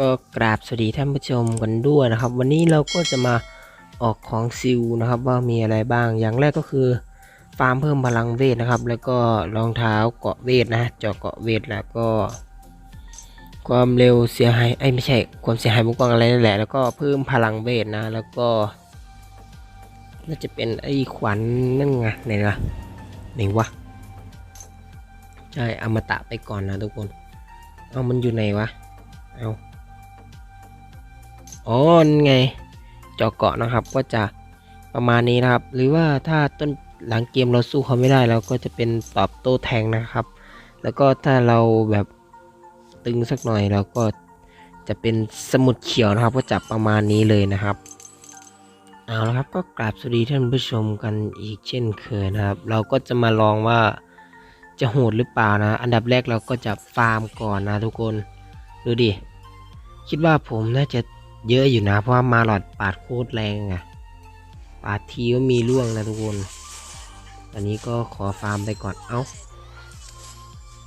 ก็กราบสวัสดีท่านผู้ชมกันด้วยนะครับ วันนี้เราก็จะมาออกของซิลนะครับ ว่ามีอะไรบ้างอย่างแรกก็คือฟาร์มเพิ่มพลังเวทนะครับ แล้วก็รองเท้าเกาะเวทนะเจาะเกาะเวทแล้วก็ ความเร็วเสียหายไอ้ไม่ใช่ความเสียหายมุกกองอะไรนั่นแหละแล้วก็เพิ่มพลังเวทนะ แล้วก็น่าจะเป็นไอ้ขวัญนั่นไงไหนล่ะไหนวะใช่อมตะไปก่อนนะทุกคน เอามันอยู่ไหนวะเอา อ๋อนไงเจาะเกาะนะครับก็จะประมาณนี้นะครับ หรือว่าถ้าต้นหลังเกมเราสู้เขาไม่ได้เราก็จะเป็นตอบโต้แทงนะครับ แล้วก็ถ้าเราแบบตึงสักหน่อยเราก็จะเป็นสมุดเขียวนะครับ ก็จับประมาณนี้เลยนะครับเอาละครับก็กราบสวัสดีท่านผู้ชมกันอีกเช่นเคยนะครับ เราก็จะมาลองว่าจะโหดหรือเปล่านะ อันดับแรกเราก็จะฟาร์มก่อนนะทุกคน ดูดิ คิดว่าผมน่าจะ เยอะอยู่นะ เพราะว่ามาหลอดปาดโคตรแรงอะปาดทีก็มีร่วงนะทุกคนตอนนี้ก็ขอฟาร์มไปก่อน เอา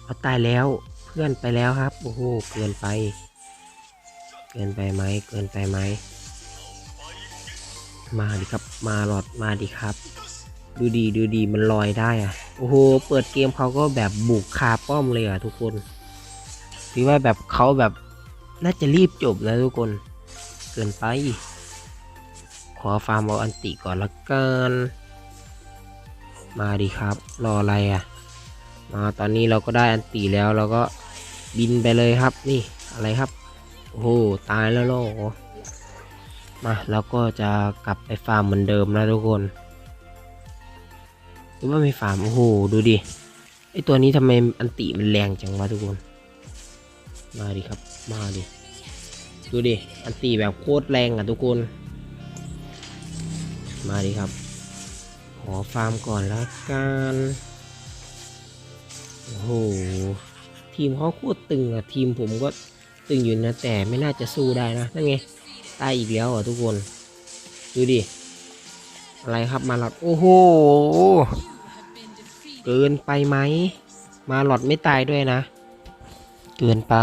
เอาตายแล้ว เพื่อนไปแล้วครับ โอ้โห เกินไป เกินไปไหม เกินไปไหม มาดิครับ มาหลอด มาดิครับ ดูดี ดูดี มันลอยได้อะโอ้โห เปิดเกมเขาก็แบบบุกคาป้อมเลยอะทุกคนถือว่าแบบเขาแบบน่าจะรีบจบแล้วทุกคน เกินไป ขอฟาร์มเอาอันติก่อนละกันมาดิครับ รออะไรอะมาตอนนี้เราก็ได้อันติแล้วเราก็บินไปเลยครับ นี่อะไรครับ โอ้โหตายแล้วโลมาเราก็จะกลับไปฟาร์มเหมือนเดิมนะทุกคนหรือว่าไม่ฟาร์มโอ้โหดูดิไอตัวนี้ทำไมอันติมันแรงจังวะทุกคน มาดิครับ มาดิ ดูดิ อันตีแบบโคตรแรงอะทุกคน มาดิครับ ขอฟาร์มก่อนละกัน โอ้โห ทีมเขาโคตรตึงอะ ทีมผมก็ตึงอยู่นะ แต่ไม่น่าจะสู้ได้นะนั่นไง ตายอีกแล้วอะทุกคน ดูดิ อะไรครับมาหลอด โอ้โห เกินไปไหม มาหลอดไม่ตายด้วยนะ เกินไป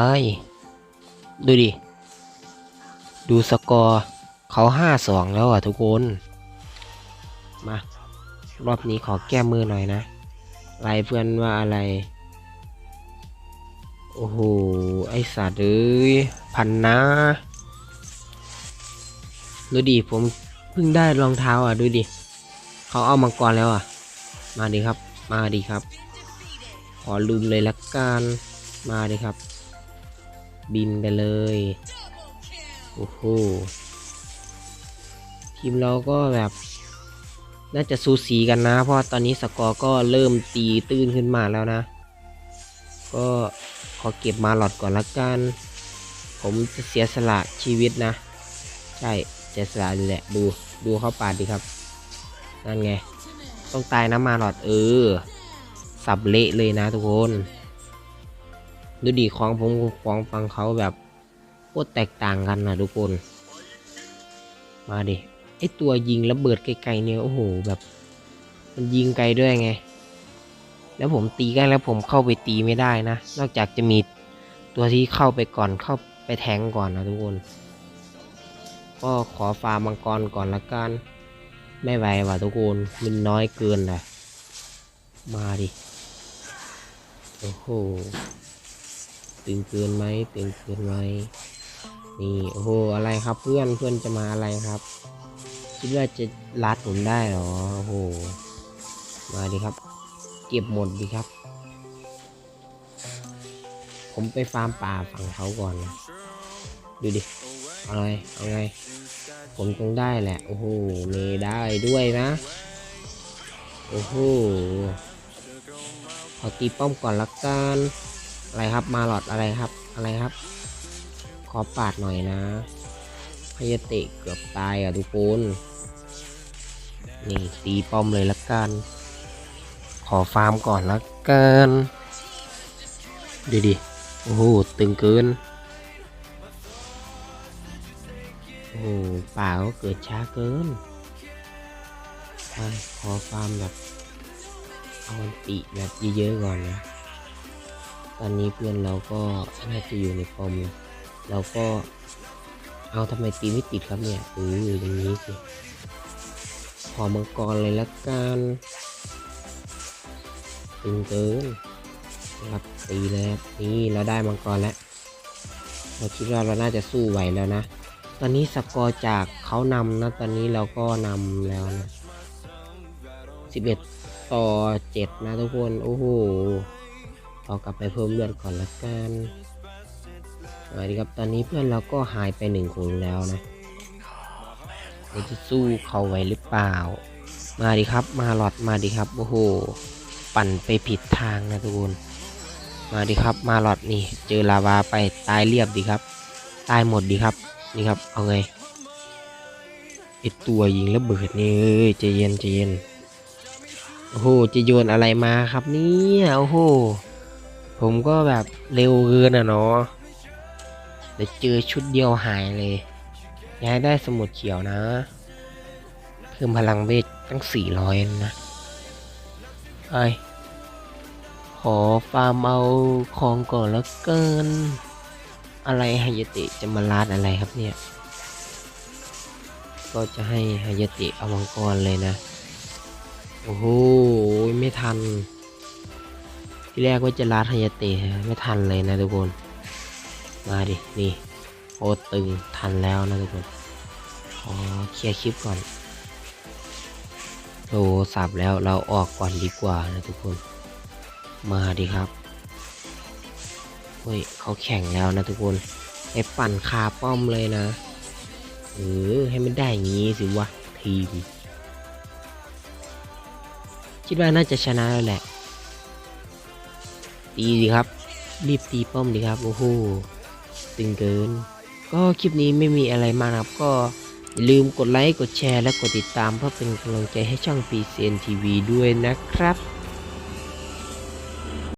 ดูดิ ดูสกอร์เขาห้าสองแล้วอะทุกคน มารอบนี้ขอแก้มือหน่อยนะไลเพื่อนว่าอะไร โอ้โห ไอสัตว์เอ้ย พันนะดูดิผมเพิ่งได้รองเท้าอะดูดิเขาเอามังกรแล้วอะ มาดิครับ มาดิครับ ขอลุมเลยละกัน มาดิครับ บินไปเลย โอ้โหทีมเราก็แบบ น่าจะสูสีกันนะ เพราะตอนนี้สกอร์ก็เริ่มตีตื้นขึ้นมาแล้วนะ ก็ขอเก็บมาหลอดก่อนละกัน ผมจะเสียสละชีวิตนะ ใช่เสียสละเลยแหละดูดูเขาปาดดิครับ นั่นไง ต้องตายนะมาหลอดเออ สับเละเลยนะทุกคน ดูดีของผมกับของฟังเขาแบบ โคตรแตกต่างกันนะทุกคน มาดิไอตัวยิงระเบิดไกลๆเนี่ยโอ้โหแบบ มันยิงไกลด้วยไง แล้วผมตีใกล้แล้วผมเข้าไปตีไม่ได้นะ นอกจากจะมีตัวที่เข้าไปก่อนเข้าไปแทงก่อนนะทุกคน ก็ขอฟาร์มมังกรก่อนละกัน ไม่ไหวว่ะทุกคนมันน้อยเกินเลยมาดิ โอ้โห ตึงเกินไหมตึงเกินไหม นี่โอ้โหอะไรครับเพื่อนเพื่อนจะมาอะไรครับ คิดว่าจะลัดผมได้เหรอโอ้โหมาดิครับ เก็บหมดดิครับ ผมไปฟาร์มป่าฝั่งเขาก่อนนะดูดิเอาไงเอาไง ผมต้องได้แหละ โอ้โหเมได้ด้วยนะ โอ้โหขอตีป้อมก่อนละกัน อะไรครับมาหลอดอะไรครับ อะไรครับ ขอปาดหน่อยนะพยาเตะเกือบตายอะทุกคน นี่ ตีป้อมเลยละกัน ขอฟาร์มก่อนละกันดูดิ โอ้โห ตึงเกิน โอ้โหป่าก็เกิดช้าเกินไปขอฟาร์มแบบเอาอันติแบบเยอะๆก่อนนะ ตอนนี้เพื่อนเราก็น่าจะอยู่ในป้อมนะ เราก็เอาทำไมตีไม่ติดครับเนี่ยเอออย่างนี้สิขอมังกรเลยละกันตึงเกินรับตีแล้วครับนี่เราได้มังกรแล้วเราคิดว่าเราน่าจะสู้ไหวแล้วนะ ตอนนี้สกอร์จากเขานำนะ ตอนนี้เราก็นำแล้วนะ 11 ต่อ 7 นะทุกคน โอ้โหเอากลับไปเพิ่มเลือดก่อนละกัน มาดีครับ ตอนนี้เพื่อนเราก็หายไปหนึ่งคนแล้วนะเราจะสู้เขาไหวหรือเปล่า มาดีครับ มาหลอดมาดีครับ โอ้โห ปั่นไปผิดทางนะทุกคน มาดีครับ มาหลอดนี่ เจอลาวาไปตายเรียบดีครับ ตายหมดดีครับ นี่ครับ เอาไงไอตัวยิงระเบิดนี่เอ้ยใจเย็นใจเย็น โอ้โห จะโยนอะไรมาครับเนี่ย โอ้โห ผมก็แบบเร็วเกินอะเนาะ เดี๋ยวเจอชุดเดียวหายเลยย้ายได้สมุดเขียวนะ เพิ่มพลังเวทตั้งสี่ร้อยนะไอยขอฟาร์มเอาของก่อนแล้วเกิน อะไรฮายเตะจะมาลาดอะไรครับเนี่ย ก็จะให้ฮายเตะเอามังกรเลยนะ โอ้โห ไม่ทัน ที่แรกว่าจะลาดฮายเตะไม่ทันเลยนะทุกคน มาดิ นี่ โอตึงทันแล้วนะทุกคน ขอเคลียร์คลิปก่อนโทรสับแล้วเราออกก่อนดีกว่านะทุกคน มาดิครับเฮ้ยเขาแข่งแล้วนะทุกคนไอ้ปั่นคาป้อมเลยนะเออให้มันได้อย่างงี้สิวะทีม คิดว่าน่าจะชนะแล้วแหละ ตีดีครับ รีบตีป้อมดีครับ โอ้โห ตึงเกิน ก็คลิปนี้ไม่มีอะไรมากนะครับ ก็อย่าลืมกดไลค์ กดแชร์ และกดติดตามเพื่อเป็นกำลังใจให้ช่อง p c n TV ด้วยนะครับ